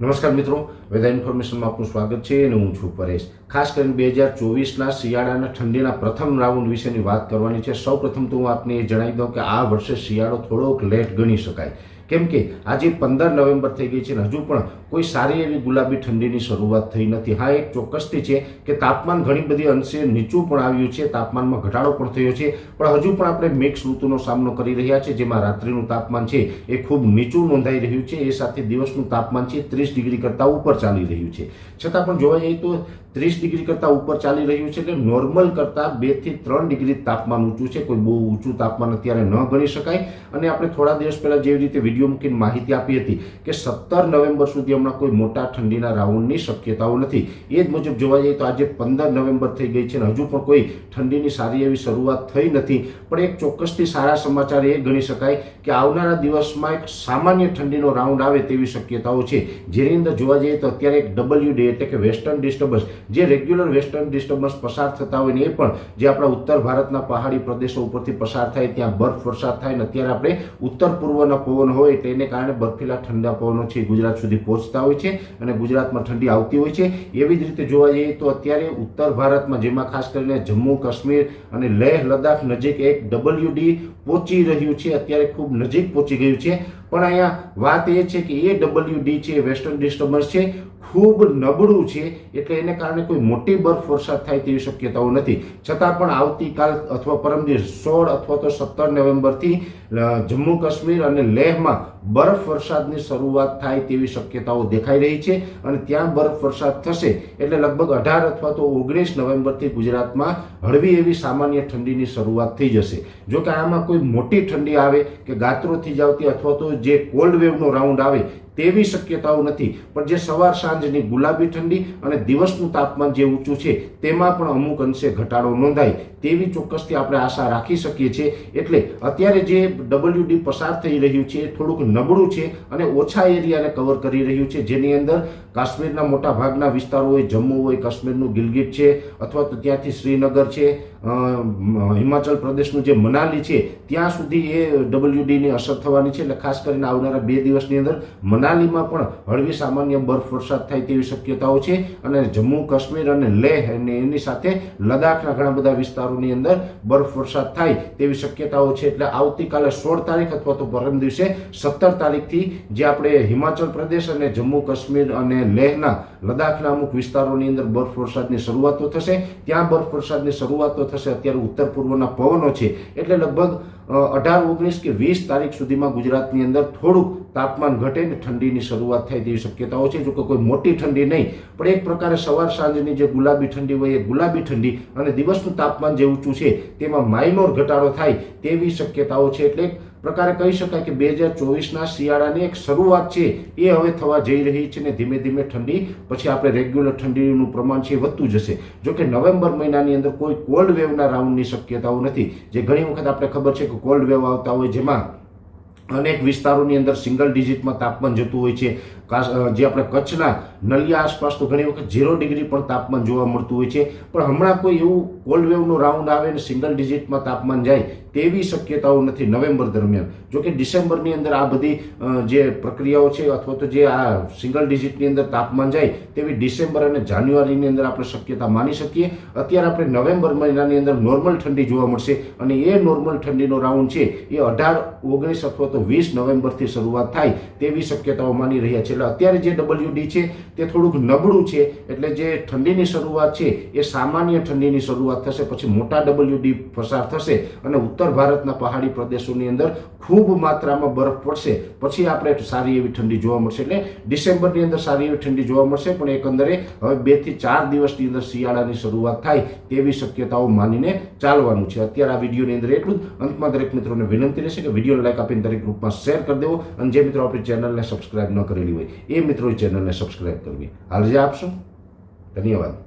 નમસ્કાર મિત્રો, વેધર ઇન્ફોર્મેશનમાં આપનું સ્વાગત છે અને હું છું પરેશ. ખાસ કરીને બે હજાર ચોવીસના શિયાળાના ઠંડીના પ્રથમ રાઉન્ડ વિશેની વાત કરવાની છે. સૌ પ્રથમ તો હું આપને એ જણાવી દઉં કે આ વર્ષે શિયાળો થોડોક લેટ ગણી શકાય. કેમ કે આજે પંદર નવેમ્બર થઈ ગઈ છે અને હજુ પણ કોઈ સારી એવી ગુલાબી ઠંડીની શરૂઆત થઈ નથી. હા, એક ચોક્કસથી છે કે તાપમાન ઘણી બધી અંશે નીચું પણ આવ્યું છે, તાપમાનમાં ઘટાડો પણ થયો છે, પણ હજુ પણ આપણે મિક્સ ઋતુનો સામનો કરી રહ્યા છે જેમાં રાત્રિનું તાપમાન છે એ ખૂબ નીચું નોંધાઈ રહ્યું છે, એ સાથે દિવસનું તાપમાન છે ત્રીસ ડિગ્રી કરતાં ઉપર ચાલી રહ્યું છે. છતાં પણ જોવા જઈએ તો ત્રીસ ડિગ્રી કરતાં ઉપર ચાલી રહ્યું છે એટલે નોર્મલ કરતાં બેથી ત્રણ ડિગ્રી તાપમાન ઊંચું છે. કોઈ બહુ ઊંચું તાપમાન અત્યારે ન ગણી શકાય. અને આપણે થોડા દિવસ પહેલાં જેવી રીતે વીડિયો મૂકીને માહિતી આપી હતી કે સત્તર નવેમ્બર સુધી હમણાં કોઈ મોટા ઠંડીના રાઉન્ડની શક્યતાઓ નથી. એ જ મુજબ જોવા જઈએ તો આજે પંદર નવેમ્બર થઈ ગઈ છે અને હજુ પણ કોઈ ઠંડીની સારી એવી શરૂઆત થઈ નથી. પણ એક ચોક્કસથી સારા સમાચાર એ ગણી શકાય કે આવનારા દિવસમાં એક સામાન્ય ઠંડીનો રાઉન્ડ આવે તેવી શક્યતાઓ છે. જેની અંદર જોવા જઈએ તો અત્યારે એક ડબલ્યુ ડે એટલે કે વેસ્ટર્ન ડિસ્ટર્બન્સ જે રેગ્યુલર વેસ્ટર્ન ડિસ્ટર્બન્સ પસાર થતા હોય ને એ પણ જે આપણા ઉત્તર ભારતના પહાડી પ્રદેશો ઉપરથી પસાર થાય, ત્યાં બરફ વરસાદ થાય ને અત્યારે આપણે ઉત્તર પૂર્વના પવન હોય એને કારણે બર્ફીલા ઠંડા પવનો છે ગુજરાત સુધી પહોંચતા હોય છે અને ગુજરાતમાં ઠંડી આવતી હોય છે. એવી જ રીતે જોવા જઈએ તો અત્યારે ઉત્તર ભારતમાં જેમાં ખાસ કરીને જમ્મુ, કાશ્મીર અને લેહ લદ્દાખ નજીક એક ડબલ્યુ ડી પહોંચી રહ્યું છે, અત્યારે ખૂબ નજીક પહોંચી ગયું છે. પણ અહીંયા વાત એ છે કે એ ડબલ્યુ ડી છે વેસ્ટર્ન ડિસ્ટર્બન્સ છે ખૂબ નબળું છે, એટલે એને કારણે કોઈ મોટી બરફ વરસાદ થાય તેવી શક્યતાઓ નથી. છતાં પણ આવતીકાલ અથવા પરમદિવસ સોળ અથવા તો સત્તર નવેમ્બરથી જમ્મુ કાશ્મીર અને લેહમાં બરફ વરસાદની શરૂઆત થાય તેવી શક્યતાઓ દેખાઈ રહી છે અને ત્યાં બરફ વરસાદ થશે એટલે લગભગ અઢાર અથવા તો ઓગણીસ નવેમ્બરથી ગુજરાતમાં હળવી એવી સામાન્ય ઠંડીની શરૂઆત થઈ જશે. જો કે આમાં કોઈ મોટી ઠંડી આવે કે ગાત્રોથી જ આવતી અથવા તો જે કોલ્ડ વેવનો રાઉન્ડ આવે તેવી શક્યતાઓ નથી. પણ જે સવાર સાંજની ગુલાબી ઠંડી અને દિવસનું તાપમાન જે ઊંચું છે, તેમાં પણ અમુક અંશે ઘટાડો નોંધાય. તેવી ચોક્કસથી આપણે આશા રાખી શકીએ છીએ. એટલે અત્યારે જે ડબલ્યુડી પસાર થઈ રહ્યું છે થોડુંક નબળું છે અને ઓછા એરિયાને કવર કરી રહ્યું છે. જેની અંદર કાશ્મીરના મોટા ભાગના વિસ્તારો હોય, જમ્મુ હોય, કાશ્મીરનું ગિલગિટ છે, અથવા તો ત્યાંથી શ્રીનગર છે હિમાચલ પ્રદેશનું જે મનાલી છે, ત્યાં સુધી એ ડબલ્યુડીની અસર થવાની છે. એટલે ખાસ કરીને આવનારા બે દિવસની અંદર મનાલીમાં પણ હળવી સામાન્ય બરફ વરસાદ થાય તેવી શક્યતાઓ છે. અને જમ્મુ, કાશ્મીર અને લેહ અને એની સાથે લદ્દાખના ઘણા બધા વિસ્તારોની અંદર બરફ વરસાદ થાય તેવી શક્યતાઓ છે. એટલે આવતીકાલે સોળ તારીખ અથવા તો પરમ દિવસે સત્તર તારીખથી જે આપણે હિમાચલ પ્રદેશ અને જમ્મુ કાશ્મીર અને લેહના, લદ્દાખના અમુક વિસ્તારોની અંદર બરફ વરસાદની શરૂઆતો થશે. ત્યાં બરફ વરસાદની શરૂઆતો થશે. અત્યારે ઉત્તર પૂર્વના પવનો છે. એટલે લગભગ અઢાર, ઓગણીસ કે વીસ તારીખ સુધીમાં ગુજરાતની અંદર થોડુંક તાપમાન ઘટે ને ઠંડીની શરૂઆત થાય તેવી શક્યતાઓ છે. જો કે કોઈ મોટી ઠંડી નહીં, પણ એક પ્રકારે સવાર સાંજની જે ગુલાબી ઠંડી હોય એ ગુલાબી ઠંડી અને દિવસનું તાપમાન જે ઊંચું છે, તેમાં માઇનોર ઘટાડો થાય તેવી શક્યતાઓ છે. એટલે પ્રકારે કહી શકાય કે બે હજાર ચોવીસના શિયાળાની એક શરૂઆત છે, એ હવે થવા જઈ રહી છે ને ધીમે ધીમે ઠંડી, પછી આપણે રેગ્યુલર ઠંડીનું પ્રમાણ છે વધતું જશે. જો કે નવેમ્બર મહિનાની અંદર કોઈ કોલ્ડ વેવના રાઉન્ડની શક્યતાઓ નથી. જે ઘણી વખત આપણે ખબર છે કે કોલ્ડ વેવ આવતા હોય જેમાં અનેક વિસ્તારોની અંદર સિંગલ ડિજિટમાં તાપમાન જતું હોય છે. જે આપણે કચ્છના નલિયા આસપાસ તો ઘણી વખત ઝીરો ડિગ્રી પણ તાપમાન જોવા મળતું હોય છે. પણ હમણાં કોઈ એવું કોલ્ડ વેવનો રાઉન્ડ આવે ને સિંગલ ડિજિટમાં તાપમાન જાય તેવી શક્યતાઓ નથી નવેમ્બર દરમિયાન. જો કે ડિસેમ્બરની અંદર આ બધી જે પ્રક્રિયાઓ છે અથવા તો જે આ સિંગલ ડિજિટની અંદર તાપમાન જાય તેવી ડિસેમ્બર અને જાન્યુઆરીની અંદર આપણે શક્યતા માની શકીએ. અત્યારે આપણે નવેમ્બર મહિનાની અંદર નોર્મલ ઠંડી જોવા મળશે અને એ નોર્મલ ઠંડીનો રાઉન્ડ છે એ અઢાર, ઓગણીસ અથવા તો વીસ નવેમ્બરથી શરૂઆત થાય તેવી શક્યતાઓ માની રહ્યા છે. એટલે અત્યારે જે ડબલ્યુડી છે તે થોડુંક નબળું છે એટલે જે ઠંડીની શરૂઆત છે એ સામાન્ય ઠંડીની શરૂઆત થશે, પછી મોટા ડબલ્યુડી પસાર થશે અને ઉત્તર ભારતના પહાડી પ્રદેશોની અંદર ખૂબ માત્રામાં બરફ પડશે. પછી આપણે સારી એવી ઠંડી જોવા મળશે. એટલે ડિસેમ્બરની અંદર સારી એવી ઠંડી જોવા મળશે, પણ એકંદરે હવે બેથી ચાર દિવસની અંદર શિયાળાની શરૂઆત થાય તેવી શક્યતાઓ માનીને ચાલવાનું છે. અત્યારે આ વિડીયોની અંદર એટલું જ. અંતમાં દરેક મિત્રોને વિનંતી રહેશે કે વિડીયોને લાઈક આપીને દરેક ગ્રુપમાં શેર કરી દેવો. અને જે મિત્રો આપણી ચેનલને સબસ્ક્રાઈબ ન કરેલી હોય, એ મિત્રો ચેનલને સબસ્ક્રાઈબ કરવી. હાલ જે આપશો? ધન્યવાદ.